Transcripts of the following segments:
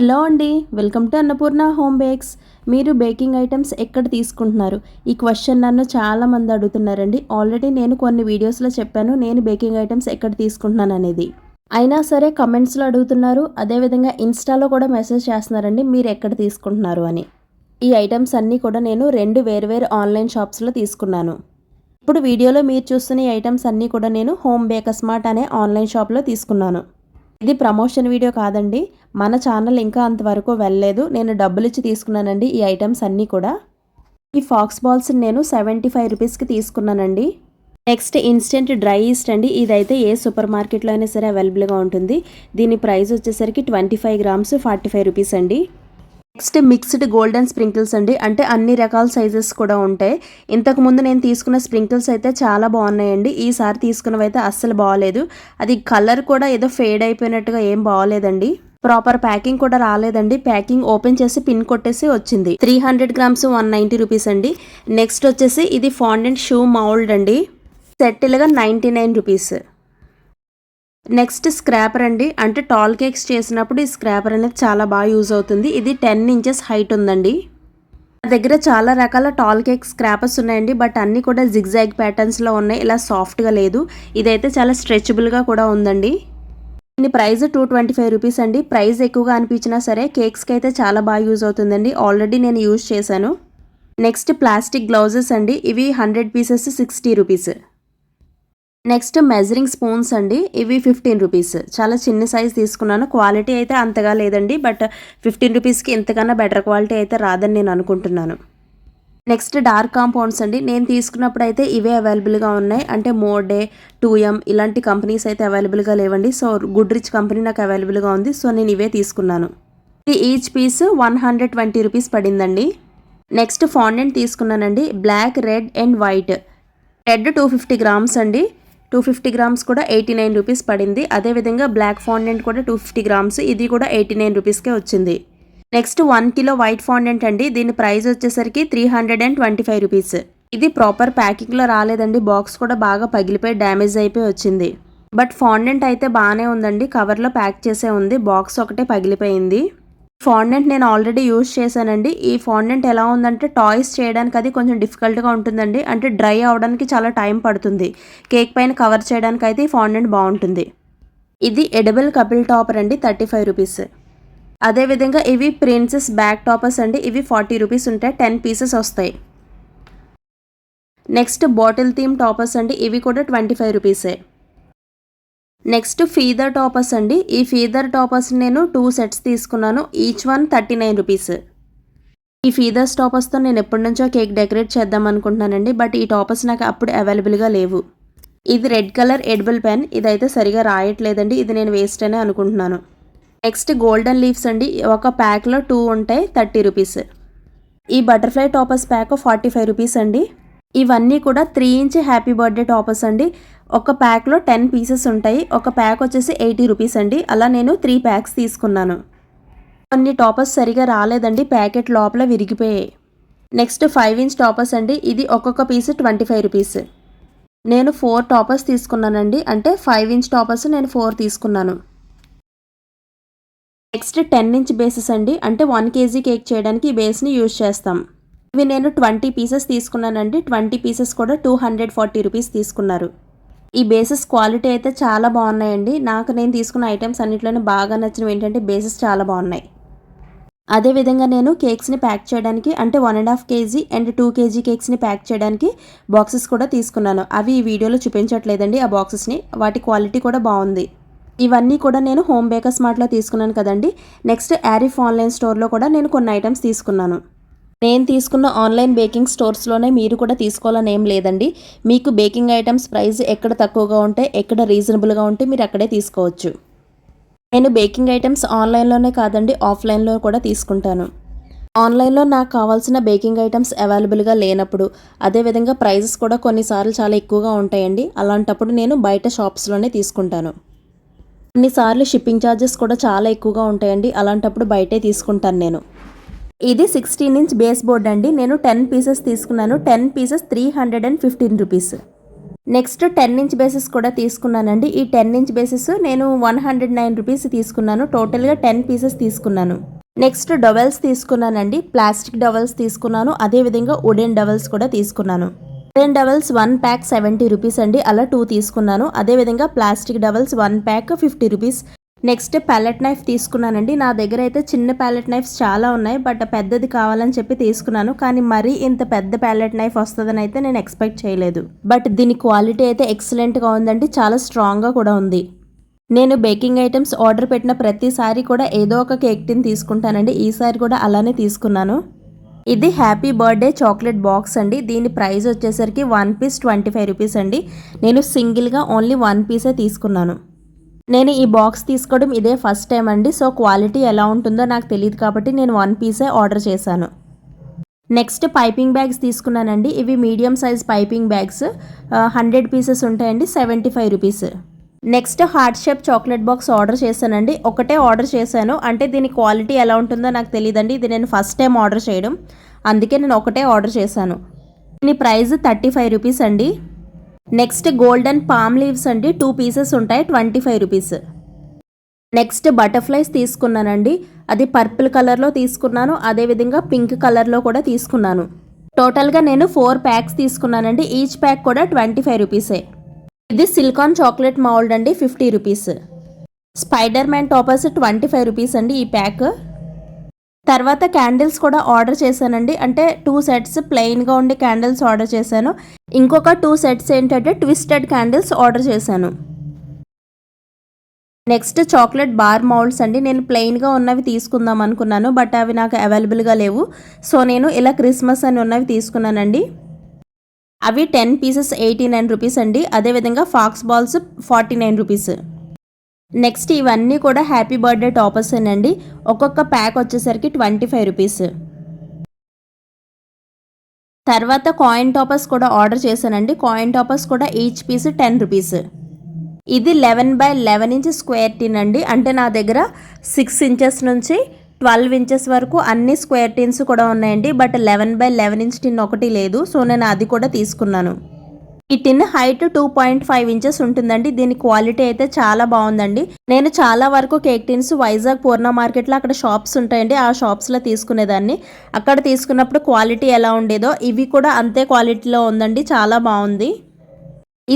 Hello అండి welcome to Annapurna home bakes. మీరు baking items ఎక్కడ తీసుకుంటున్నారు? ఈ క్వశ్చన్ నన్ను చాలా మంది అడుగుతున్నారండి. ఆల్రెడీ నేను కొన్ని వీడియోస్లో చెప్పాను నేను బేకింగ్ ఐటమ్స్ ఎక్కడ తీసుకుంటున్నాను అనేది. అయినా సరే కమెంట్స్లో అడుగుతున్నారు అదేవిధంగా ఇన్స్టాలో కూడా మెసేజ్ చేస్తున్నారండి మీరు ఎక్కడ తీసుకుంటున్నారు అని. ఈ ఐటమ్స్ అన్నీ కూడా నేను రెండు వేరువేరు ఆన్లైన్ షాప్స్లో తీసుకున్నాను. ఇప్పుడు వీడియోలో మీరు చూస్తున్న ఈ ఐటమ్స్ అన్నీ కూడా నేను హోమ్ బేకస్మార్ట్ అనే ఆన్లైన్ షాప్లో తీసుకున్నాను. ఇది ప్రమోషన్ వీడియో కాదండి. మన ఛానల్ ఇంకా అంతవరకు వెళ్ళలేదు. నేను డబ్బులు ఇచ్చి తీసుకున్నానండి. ఈ ఐటమ్స్ అన్నీ కూడా. ఈ ఫాక్స్ బాల్స్ నేను సెవెంటీ ఫైవ్ రూపీస్కి తీసుకున్నానండి. నెక్స్ట్ ఇన్స్టెంట్ డ్రై ఈస్ట్ అండి. ఇదైతే ఏ సూపర్ మార్కెట్లో అయినా సరే అవైలబుల్గా ఉంటుంది. దీని ప్రైస్ వచ్చేసరికి twenty five grams forty five rupees అండి. నెక్స్ట్ మిక్స్డ్ గోల్డెన్ స్ప్రింకిల్స్ అండి. అంటే అన్ని రకాల సైజెస్ కూడా ఉంటాయి. ఇంతకు ముందు నేను తీసుకున్న స్ప్రింకిల్స్ అయితే చాలా బాగున్నాయండి. ఈసారి తీసుకున్నవి అయితే అస్సలు బాగాలేదు అది కలర్ కూడా ఏదో ఫేడ్ అయిపోయినట్టుగా ఏం బాగాలేదండి ప్రాపర్ ప్యాకింగ్ కూడా రాలేదండి. ప్యాకింగ్ ఓపెన్ చేసి పిన్ కొట్టేసి వచ్చింది. Three hundred grams one ninety rupees అండి. నెక్స్ట్ వచ్చేసి ఇది ఫాండెంట్ షూ మౌల్డ్ అండి. సెట్టిల్గా ninety nine rupees next scraper అండి. అంటే టాల్ కేక్స్ చేసినప్పుడు ఈ స్క్రాపర్ అనేది చాలా బాగా యూజ్ అవుతుంది. ఇది టెన్ ఇంచెస్ హైట్ ఉందండి. నా దగ్గర చాలా రకాల టాల్ కేక్ స్క్రాపర్స్ ఉన్నాయండి. బట్ అన్నీ కూడా జిగ్జాగ్ ప్యాటర్న్స్లో ఉన్నాయి. ఇలా సాఫ్ట్గా లేదు. ఇదైతే చాలా స్ట్రెచబుల్గా కూడా ఉందండి. దీని price two twenty five rupees అండి. ప్రైస్ ఎక్కువగా అనిపించినా సరే కేక్స్కి అయితే చాలా బాగా యూజ్ అవుతుందండి. ఆల్రెడీ నేను యూజ్ చేశాను. నెక్స్ట్ ప్లాస్టిక్ గ్లౌజెస్ అండి. ఇవి hundred pieces sixty rupees. Next measuring spoons అండి. ఇవి ఫిఫ్టీన్ రూపీస్. చాలా చిన్న సైజ్ తీసుకున్నాను. క్వాలిటీ అయితే అంతగా లేదండి. బట్ ఫిఫ్టీన్ రూపీస్కి ఎంతకన్నా బెటర్ క్వాలిటీ అయితే రాదని నేను అనుకుంటున్నాను. నెక్స్ట్ డార్క్ కాంపౌండ్స్ అండి. నేను తీసుకున్నప్పుడు అయితే ఇవే అవైలబుల్గా ఉన్నాయి. అంటే మోడే టూ ఎం ఇలాంటి కంపెనీస్ అయితే అవైలబుల్గా లేవండి. సో గుడ్ రిచ్ కంపెనీ నాకు అవైలబుల్గా ఉంది. సో నేను ఇవే తీసుకున్నాను. Each piece one hundred twenty rupees పడిందండి. నెక్స్ట్ ఫాండెంట్ తీసుకున్నానండి. Black red and white. Red two fifty grams అండి. టూ ఫిఫ్టీ గ్రామ్స్ కూడా ఎయిటీ నైన్ రూపీస్ పడింది. అదేవిధంగా బ్లాక్ ఫాండెంట్ కూడా టూ ఫిఫ్టీ గ్రామ్స్. ఇది కూడా ఎయిటీ నైన్ రూపీస్కే వచ్చింది. Next one kilo white fondant అండి. దీని ప్రైస్ వచ్చేసరికి three hundred and twenty five rupees. ఇది ప్రాపర్ ప్యాకింగ్లో రాలేదండి. బాక్స్ కూడా బాగా పగిలిపోయి డ్యామేజ్ అయిపోయి వచ్చింది. బట్ ఫాండెంట్ అయితే బాగానే ఉందండి. కవర్లో ప్యాక్ చేసే ఉంది. బాక్స్ ఒకటే పగిలిపోయింది. ఫాండెంట్ నేను ఆల్రెడీ యూజ్ చేశానండి. ఈ ఫాండెంట్ ఎలా ఉందంటే టాయ్స్ చేయడానికి అది కొంచెం డిఫికల్ట్గా ఉంటుందండి. అంటే డ్రై అవడానికి చాలా టైం పడుతుంది. కేక్ పైన కవర్ చేయడానికి అయితే ఈ ఫాండెంట్ బాగుంటుంది. ఇది ఎడబుల్ కపిల్ టాపర్ అండి థర్టీ ఫైవ్ రూపీస్. అదేవిధంగా ఇవి ప్రిన్సెస్ బ్యాక్ టాపర్స్ అండి ఇవి ఫార్టీ రూపీస్ ఉంటాయి టెన్ పీసెస్ వస్తాయి. నెక్స్ట్ బాటిల్ థీమ్ టాపర్స్ అండి ఇవి కూడా ట్వంటీ ఫైవ్ రూపీసే. నెక్స్ట్ ఫీదర్ టాపర్స్ అండి. ఈ ఫీదర్ టాపర్స్ నేను టూ సెట్స్ తీసుకున్నాను. Each one thirty nine rupees. ఈ ఫీదర్స్ టాపర్స్తో నేను ఎప్పటి నుంచో కేక్ డెకరేట్ చేద్దాం అనుకుంటున్నానండి. బట్ ఈ టాపర్స్ నాకు అప్పుడు అవైలబుల్గా లేవు. ఇది రెడ్ కలర్ ఎడిబుల్ పెన్. ఇదైతే సరిగా రాయట్లేదండి. ఇది నేను వేస్ట్ అనే అనుకుంటున్నాను. నెక్స్ట్ గోల్డెన్ లీవ్స్ అండి. ఒక ప్యాక్లో టూ ఉంటాయి థర్టీ రూపీస్. ఈ butterfly toppers pack forty five rupees అండి. ఇవన్నీ కూడా three inch happy birthday toppers అండి. ఒక ప్యాక్లో టెన్ పీసెస్ ఉంటాయి. ఒక ప్యాక్ వచ్చేసి ఎయిటీ రూపీస్ అండి. అలా నేను త్రీ ప్యాక్స్ తీసుకున్నాను. కొన్ని టాపర్స్ సరిగా రాలేదండి. ప్యాకెట్ లోపల విరిగిపోయాయి. నెక్స్ట్ ఫైవ్ ఇంచ్ టాపర్స్ అండి. ఇది ఒక్కొక్క పీస్ ట్వంటీ ఫైవ్ రూపీస్ నేను ఫోర్ టాపర్స్ తీసుకున్నానండి. అంటే ఫైవ్ ఇంచ్ టాపర్స్ నేను ఫోర్ తీసుకున్నాను. నెక్స్ట్ టెన్ ఇంచ్ బేసెస్ అండి. అంటే వన్ కేజీ కేక్ చేయడానికి ఈ బేస్ని యూజ్ చేస్తాం. ఇవి నేను ట్వంటీ పీసెస్ తీసుకున్నానండి. ట్వంటీ పీసెస్ కూడా టూ హండ్రెడ్ ఫార్టీ రూపీస్ తీసుకున్నారు. ఈ బేసెస్ క్వాలిటీ అయితే చాలా బాగున్నాయండి. నాకు నేను తీసుకున్న ఐటమ్స్ అన్నింటిలోనే బాగా నచ్చినవి ఏంటంటే బేసెస్ చాలా బాగున్నాయి. అదేవిధంగా నేను కేక్స్ని ప్యాక్ చేయడానికి అంటే one and half KG and two KG కేక్స్ని pack చేయడానికి బాక్సెస్ కూడా తీసుకున్నాను. అవి ఈ వీడియోలో చూపించట్లేదండి ఆ బాక్సెస్ని. వాటి క్వాలిటీ కూడా బాగుంది. ఇవన్నీ కూడా నేను హోమ్ బేకర్స్ మార్ట్లో తీసుకున్నాను కదండి. నెక్స్ట్ యారిఫ్ ఆన్లైన్ స్టోర్లో కూడా నేను కొన్ని ఐటమ్స్ తీసుకున్నాను. నేను తీసుకున్న ఆన్లైన్ బేకింగ్ స్టోర్స్లోనే మీరు కూడా తీసుకోవాలని ఏం లేదండి. మీకు బేకింగ్ ఐటమ్స్ ప్రైస్ ఎక్కడ తక్కువగా ఉంటే ఎక్కడ రీజనబుల్గా ఉంటే మీరు అక్కడే తీసుకోవచ్చు. నేను బేకింగ్ ఐటమ్స్ ఆన్లైన్లోనే కాదండి ఆఫ్లైన్లో కూడా తీసుకుంటాను. ఆన్లైన్లో నాకు కావాల్సిన బేకింగ్ ఐటమ్స్ అవైలబుల్గా లేనప్పుడు అదేవిధంగా ప్రైజెస్ కూడా కొన్నిసార్లు చాలా ఎక్కువగా ఉంటాయండి. అలాంటప్పుడు నేను బయట షాప్స్లోనే తీసుకుంటాను. కొన్నిసార్లు షిప్పింగ్ ఛార్జెస్ కూడా చాలా ఎక్కువగా ఉంటాయండి అలాంటప్పుడు బయటే తీసుకుంటాను నేను. ఇది సిక్స్టీన్ ఇంచ్ బేస్ బోర్డ్ అండి. నేను టెన్ పీసెస్ తీసుకున్నాను. Ten pieces three hundred and fifteen rupees next ten inch bases కూడా తీసుకున్నానండి. ఈ టెన్ ఇంచ్ బేసెస్ నేను వన్ హండ్రెడ్ నైన్ రూపీస్ తీసుకున్నాను. టోటల్గా టెన్ పీసెస్ తీసుకున్నాను. నెక్స్ట్ డవెల్స్ తీసుకున్నానండి. ప్లాస్టిక్ డవెల్స్ తీసుకున్నాను. అదేవిధంగా వుడెన్ డవెల్స్ కూడా తీసుకున్నాను. Wooden dowels one pack seventy rupees అండి. అలా టూ తీసుకున్నాను. అదేవిధంగా plastic dowels one pack fifty rupees next palette knife తీసుకున్నానండి. నా దగ్గర అయితే చిన్న ప్యాలెట్ నైఫ్స్ చాలా ఉన్నాయి. బట్ పెద్దది కావాలని చెప్పి తీసుకున్నాను. కానీ మరీ ఇంత పెద్ద ప్యాలెట్ నైఫ్ వస్తుందని అయితే నేను ఎక్స్పెక్ట్ చేయలేదు. బట్ దీని క్వాలిటీ అయితే ఎక్సలెంట్గా ఉందండి. చాలా స్ట్రాంగ్గా కూడా ఉంది. నేను బేకింగ్ ఐటమ్స్ ఆర్డర్ పెట్టిన ప్రతిసారి కూడా ఏదో ఒక కేక్ టిన్ తీసుకుంటానండి. ఈసారి కూడా అలానే తీసుకున్నాను. ఇది హ్యాపీ బర్త్డే చాక్లెట్ బాక్స్ అండి. దీని ప్రైస్ వచ్చేసరికి one piece twenty five rupees అండి. నేను సింగిల్గా ఓన్లీ వన్ పీసే తీసుకున్నాను. నేను ఈ బాక్స్ తీసుకోవడం ఇదే ఫస్ట్ టైం అండి. సో క్వాలిటీ ఎలా ఉంటుందో నాకు తెలియదు కాబట్టి నేను వన్ పీసే ఆర్డర్ చేశాను. నెక్స్ట్ పైపింగ్ బ్యాగ్స్ తీసుకున్నానండి. ఇవి medium size piping bags hundred pieces ఉంటాయండి. Seventy five rupees next heart shape chocolate box order చేశానండి. ఒకటే ఆర్డర్ చేశాను. అంటే దీని క్వాలిటీ ఎలా ఉంటుందో నాకు తెలియదండి. ఇది నేను ఫస్ట్ టైం ఆర్డర్ చేయడం. అందుకే నేను ఒకటే ఆర్డర్ చేశాను. దీని ప్రైస్ థర్టీ ఫైవ్ రూపీస్ అండి. నెక్స్ట్ గోల్డెన్ పామ్ లీవ్స్ అండి టూ పీసెస్ ఉంటాయి twenty five rupees. Next butterflies తీసుకున్నానండి. అది పర్పుల్ కలర్లో తీసుకున్నాను అదేవిధంగా పింక్ కలర్లో కూడా తీసుకున్నాను. టోటల్గా నేను ఫోర్ ప్యాక్స్ తీసుకున్నానండి ఈచ్ ప్యాక్ కూడా ట్వంటీ ఫైవ్ రూపీసే. ఇది సిల్కాన్ చాక్లెట్ మౌల్డ్ అండి fifty rupees. Spider man toppers twenty five rupees అండి ఈ ప్యాక్. తర్వాత క్యాండిల్స్ కూడా ఆర్డర్ చేశానండి. అంటే టూ సెట్స్ ప్లెయిన్గా ఉండే క్యాండిల్స్ ఆర్డర్ చేశాను. ఇంకొక టూ సెట్స్ ఏంటంటే ట్విస్టెడ్ క్యాండిల్స్ ఆర్డర్ చేశాను. నెక్స్ట్ చాక్లెట్ బార్ మౌల్డ్స్ అండి. నేను ప్లెయిన్గా ఉన్నవి తీసుకుందాం అనుకున్నాను బట్ అవి నాకు అవైలబుల్గా లేవు. సో నేను ఇలా క్రిస్మస్ అని ఉన్నవి తీసుకున్నానండి. అవి ten pieces eighty nine rupees అండి. అదేవిధంగా faux balls forty nine rupees next ఇవన్నీ కూడా హ్యాపీ బర్త్డే టాపర్స్ అండి ఒక్కొక్క ప్యాక్ వచ్చేసరికి ట్వంటీ ఫైవ్ రూపీస్. తర్వాత కాయిన్ టాపర్స్ కూడా ఆర్డర్ చేశానండి. కాయిన్ టాపర్స్ కూడా ఈచ్ పీస్ టెన్ రూపీస్. ఇది eleven by eleven inch square tin అండి. అంటే నా దగ్గర సిక్స్ ఇంచెస్ నుంచి ట్వెల్వ్ ఇంచెస్ వరకు అన్ని స్క్వేర్ టీన్స్ కూడా ఉన్నాయండి. But eleven by eleven inch tin ఒకటి లేదు. సో నేను అది కూడా తీసుకున్నాను. ఈ tin height two point five inches ఉంటుందండి. దీని క్వాలిటీ అయితే చాలా బాగుందండి. నేను చాలా వరకు కేక్ టిన్స్ వైజాగ్ పూర్ణ మార్కెట్లో అక్కడ షాప్స్ ఉంటాయండి. ఆ షాప్స్లో తీసుకునేదాన్ని. అక్కడ తీసుకున్నప్పుడు క్వాలిటీ ఎలా ఉండేదో ఇవి కూడా అంతే క్వాలిటీలో ఉందండి. చాలా బాగుంది.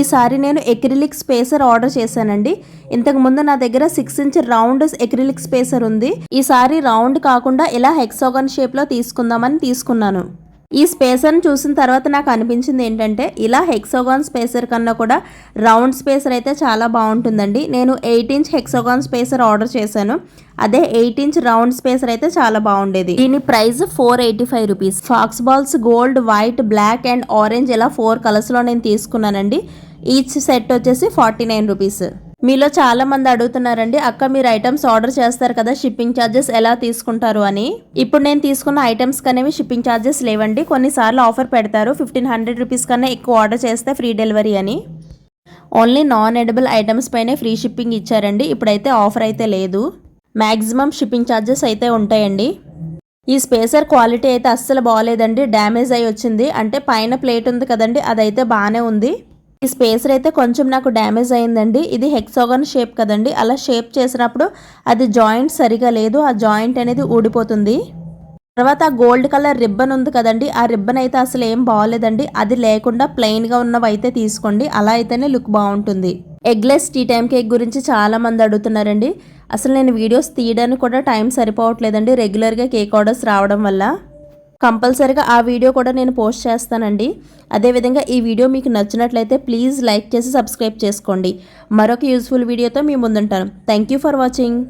ఈసారి నేను ఎక్రిలిక్ స్పేసర్ ఆర్డర్ చేశానండి. ఇంతకుముందు నా దగ్గర six inch round acrylic spacer ఉంది. ఈసారి రౌండ్ కాకుండా ఇలా హెక్సాగన్ షేప్లో తీసుకుందామని తీసుకున్నాను. ఈ స్పేసర్ని చూసిన తర్వాత నాకు అనిపించింది ఏంటంటే ఇలా హెక్సోగాన్ స్పేసర్ కన్నా కూడా రౌండ్ స్పేసర్ అయితే చాలా బాగుంటుందండి. నేను eight inch hexagon spacer order చేశాను. అదే ఎయిట్ ఇంచ్ రౌండ్ స్పేసర్ అయితే చాలా బాగుండేది. దీని price four eighty five rupees faux balls gold white black and orange ఇలా ఫోర్ కలర్స్లో నేను తీసుకున్నానండి. ఈచ్ సెట్ వచ్చేసి ఫార్టీ నైన్ రూపీస్ మీలో చాలా మంది అడుగుతున్నారండి అక్క మీరు ఐటమ్స్ ఆర్డర్ చేస్తారు కదా షిప్పింగ్ ఛార్జెస్ ఎలా తీసుకుంటారు? అని. ఇప్పుడు నేను తీసుకున్న ఐటమ్స్ కనేవి షిప్పింగ్ ఛార్జెస్ లేవండి. కొన్నిసార్లు ఆఫర్ పెడతారు ఫిఫ్టీన్ హండ్రెడ్ రూపీస్ కన్నా ఎక్కువ ఆర్డర్ చేస్తే ఫ్రీ డెలివరీ అని. ఓన్లీ నాన్ ఎడబుల్ ఐటమ్స్ పైనే ఫ్రీ షిప్పింగ్ ఇచ్చారండి. ఇప్పుడైతే ఆఫర్ అయితే లేదు. మ్యాక్సిమం షిప్పింగ్ ఛార్జెస్ అయితే ఉంటాయండి. ఈ స్పేసర్ క్వాలిటీ అయితే అస్సలు బాగాలేదండి. డ్యామేజ్ అయి వచ్చింది. అంటే పైన ప్లేట్ ఉంది కదండి అదైతే బాగానే ఉంది. ఈ స్పేసర్ అయితే కొంచెం నాకు డ్యామేజ్ అయిందండి. ఇది హెక్సాగన్ షేప్ కదండి. అలా షేప్ చేసినప్పుడు అది జాయింట్ సరిగా లేదు. ఆ జాయింట్ అనేది ఊడిపోతుంది. తర్వాత ఆ గోల్డ్ కలర్ రిబ్బన్ ఉంది కదండి. ఆ రిబ్బన్ అయితే అసలు ఏం బాగోలేదండి అది లేకుండా ప్లెయిన్గా ఉన్నవి అయితే తీసుకోండి. అలా అయితేనే లుక్ బాగుంటుంది. ఎగ్లెస్ టీ టైం కేక్ గురించి చాలా మంది అడుగుతున్నారండి. అసలు నేను వీడియోస్ తీయడానికి కూడా టైం సరిపోవట్లేదండి. రెగ్యులర్గా కేక్ ఆర్డర్స్ రావడం వల్ల. కంపల్సరీగా ఆ వీడియో కూడా నేను పోస్ట్ చేస్తానండి. అదేవిధంగా ఈ వీడియో మీకు నచ్చినట్లయితే ప్లీజ్ లైక్ చేసి సబ్స్క్రైబ్ చేసుకోండి. మరొక యూస్ఫుల్ వీడియోతో మీ ముందుంటాను. Thank you for watching.